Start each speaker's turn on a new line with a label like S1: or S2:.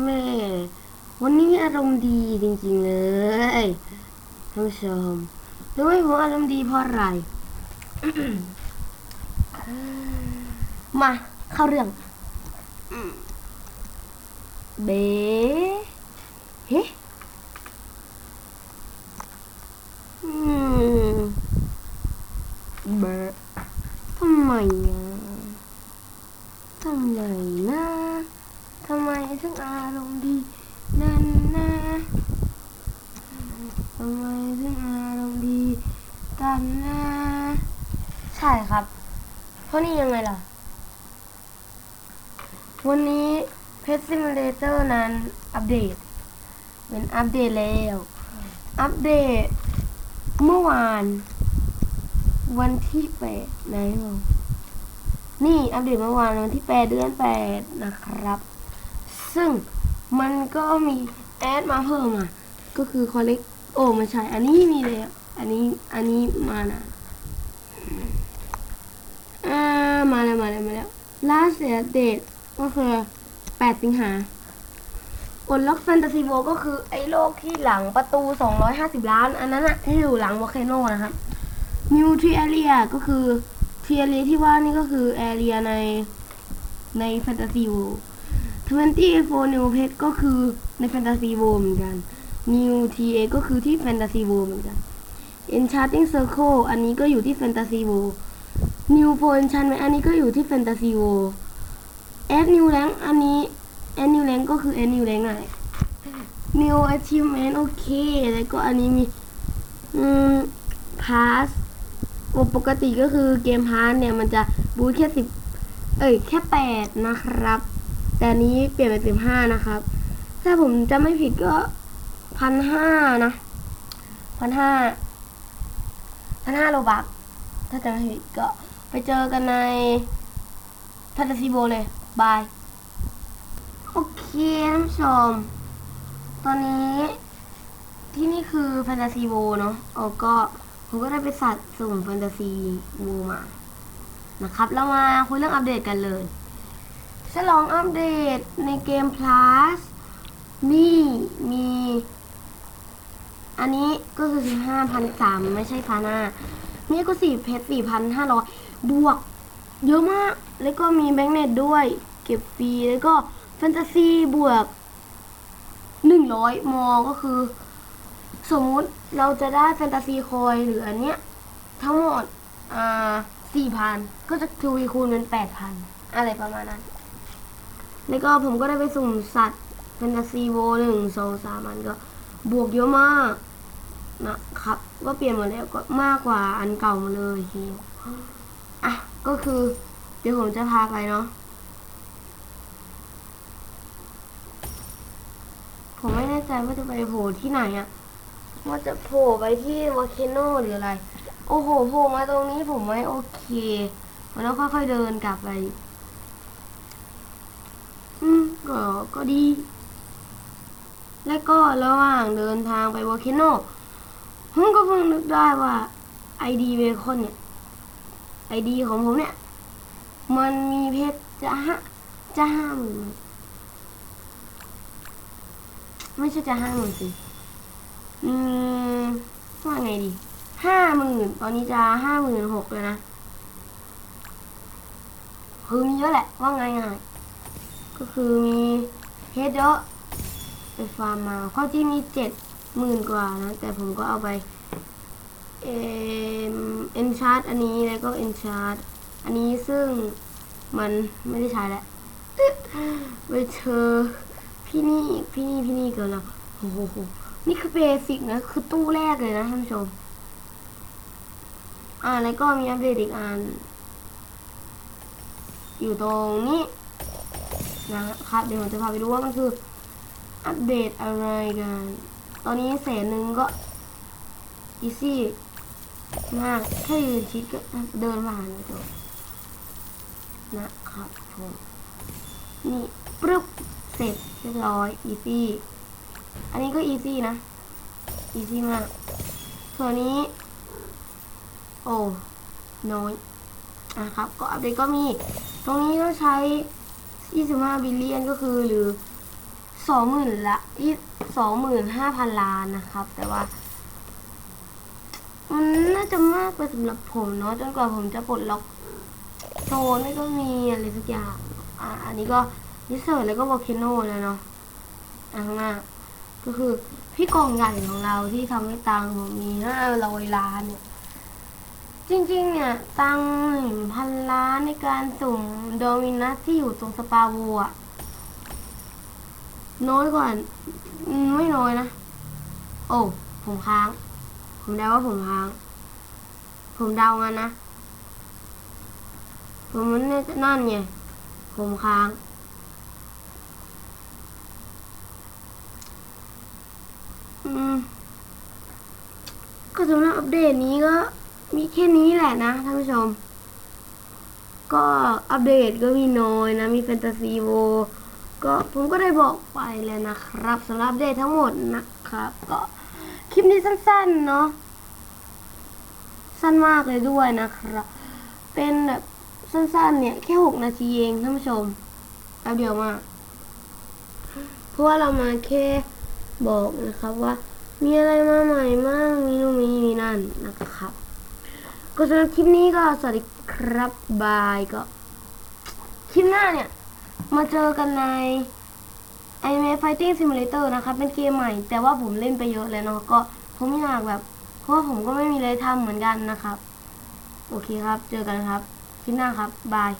S1: แม่ วันนี้อารมณ์ดีจริงๆเลยท่านผู้ชมรู้ไหมผมอารมณ์ดีเพราะอะไร มาเข้าเรื่องเบเฮ้เบทำไมอะทำไมนะ ทำไมถึงอารมณ์ดีนั่นนะทำไมถึงอารมณ์ดีกันนะใช่ครับ เพราะนี่ยังไงล่ะ วันนี้เพจซิมูเลเตอร์นั้นอัปเดต เป็นอัปเดตแล้ว อัปเดตเมื่อวาน วันที่แปดไหนลองนี่อัปเดตเมื่อวานวันที่แปดเดือนแปดนะครับ ซึ่งมันก็มีแอดมาเพิ่มอะ ก็คือคอลเลกโอ้ไม่ใช่ อันนี้มีเลยอันนี้อันนี้มานะอ่ามาแล้วมาแล้วมาแล้วล่าสุดอัปเดตก็คือ8สิงหาปลดล็อกแฟนตาซีโวก็คือไอ้โลกที่หลังประตู 250 ล้าน อันนั้นอะที่อยู่หลังวอลเคโนนะครับมิวทรีแอเรียก็คือทรีแอเรียที่ว่านี่ก็คือแอเรียในในแฟนตาซีโว 24 New Pet ก็คือในแฟนตาซีโวเหมือนกัน New TA ก็คือที่แฟนตาซีโวเหมือนกัน Enchanting Circle อันนี้ก็อยู่ที่แฟนตาซีโว New p o Enchantment อันนี้ก็อยู่ที่แฟนตาซีโว Add New Rank อันนี้ Add New Rank ก็คือ Add New Rank อะไร New Achievement โอเค แล้วก็อันนี้มี อืม Pass โอปกติก็คือเกมพาร์เนี่ยมันจะบูทแค่สิบเอ้ยแค่แปดนะครับ แต่อันนี้เปลี่ยนเป็นสิบห้านะครับ ถ้าผมจะไม่ผิดก็พันห้านะพันห้าพันห้าโลบักถ้าจะไม่ผิดก็ไปเจอกันในแฟนตาซีโบเลย บาย โอเคท่านผู้ชม ตอนนี้ที่นี่คือแฟนตาซีโวเนาะเอาก็ผมก็ได้ไปสัตว์สุ่มแฟนตาซีโวมา นะครับเรามาคุยเรื่องอัปเดตกันเลย ฉลองอัปเดตในเกม plus นี่มี อันนี้ก็คือห้าพันสามไม่ใช่พันห้านี่ก็สี่เพชรสี่พันห้าร้อยบวก เยอะมาก แล้วก็มีแบงค์เน็ตด้วย เก็บฟรีแล้วก็แฟนตาซีบวกหนึ่งร้อยมอก็คือ สมมุติเราจะได้แฟนตาซีคอยหรืออันเนี้ย ทั้งหมดอ่าสี่พันก็จะทวีคูณเป็นแปดพันอะไรประมาณนั้น แล้วก็ผมก็ได้ไปสุ่มสัตว์แฟนตาซีโวหนึ่งสองสามอันก็บวกเยอะมากนะครับ ก็เปลี่ยนหมดแล้วก็มากกว่าอันเก่าหมาเลยทีเดียวอะก็คือ เดี๋ยวผมจะพาไปเนาะผมไม่แน่ใจว่าจะไปโผล่ที่ไหนอะว่าจะโผล่ไปที่วอลเคโนหรืออะไร โอ้โหโผล่มาตรงนี้ผมไม่โอเค มันต้องค่อยๆเดินกลับไป ก็ก็ดี และก็ระหว่างเดินทางไปวอลเคโนผมก็เพิ่งนึกได้ว่าไอดีเบคอนเนี่ยไอดีของผมเนี่ย มันมีเพชรจะห้าจะห้าหมื่นไม่ใช่จะห้าหมื่นสิอืมว่าไงดีห้าหมื่นตอนนี้จะห้าหมื่นหกเลยนะคือมีเยอะแหละว่าไงง่าย ก็คือมีเพชรเยอะไปฟาร์มมาความจริงมีเจ็ดหมื่นกว่านะ แต่ผมก็เอาไปเอ็เอนชาร์ตอันนี้แล้วก็เอนชาร์ตอันนี้ซึ่งมันไม่ได้ใช้แล้วไปเจอพี่นี่พี่นี่พี่นี่เกินแล้วโอ้โหนี่คือเบสิกนะ คือตู้แรกเลยนะท่านผู้ชม อ่าแล้วก็มีอัปเดตอีกอัน อยู่ตรงนี้ นะครับเดี๋ยวผมจะพาไปดูว่ามันคืออัปเดตอะไรกัน ตอนนี้แสนหนึ่งก็อีซี่มากแค่ยืนชิดก็เดินผ่านจบนะครับผมนี่ปึ๊บเสร็จเรียบร้อยอีซี่อันนี้ก็อีซี่นะอีซี่มาก ส่วนนี้ โอ้ น้อยอะครับ ก็อัปเดตก็มี ตรงนี้ก็ใช้ 25 บิลเลียนก็คือหรือสองหมื่นละยี่สองหมื่นห้าพันล้านนะครับ แต่ว่า มันน่าจะมากไปสำหรับผมเนาะจนกว่าผมจะปลดล็อกโซนไม่ก็มีอะไรสักอย่างอะอันนี้ก็นิสเซอร์แล้วก็วอลเคโนเลยเนาะอะข้างหน้าก็คือพี่กองใหญ่ของเราที่ทำให้ตังผมมีห้าร้อยล้านเนี่ย จริงๆ เนี่ย ตังหนึ่งพันล้านในการสุ่มโดมินัสที่อยู่ตรงสปาวัวน้อยกว่าอืมไม่น้อยนะ โอ้ ผมค้าง ผมเดาว่าผมค้าง ผมเดางันนะ ผมมันนั่นไง ผมค้างอืมก็สำหรับอัปเดตนี้ก็ มีแค่นี้แหละนะท่านผู้ชม ก็อัปเดตก็มีน้อยนะ มีแฟนตาซีโวก็ผมก็ได้บอกไปแล้วนะครับสำหรับเดตทั้งหมดนะครับ ก็คลิปนี้สั้นๆเนาะสั้นมากเลยด้วยนะครับ เป็นแบบสั้นๆ เนี่ยแค่หกนาทีเองท่านผู้ชมแป๊บเดียวมาก เพราะว่าเรามาแค่บอกนะครับว่า มีอะไรมาใหม่มากมีนู่นมีนี่มีนั่นนะครับ ก็สำหรับคลิปนี้ก็สวัสดีครับบายก็ คลิปหน้าเนี่ย มาเจอกันใน i m a Fighting Simulator นะครับเป็นเกมใหม่ แต่ว่าผมเล่นไปเยอะแล้วเนาะก็ผมอยากแบบ เพราะว่าผมก็ไม่มีอะไรทำเหมือนกันนะครับ โอเคครับ เจอกันครับ คลิปหน้าครับ บาย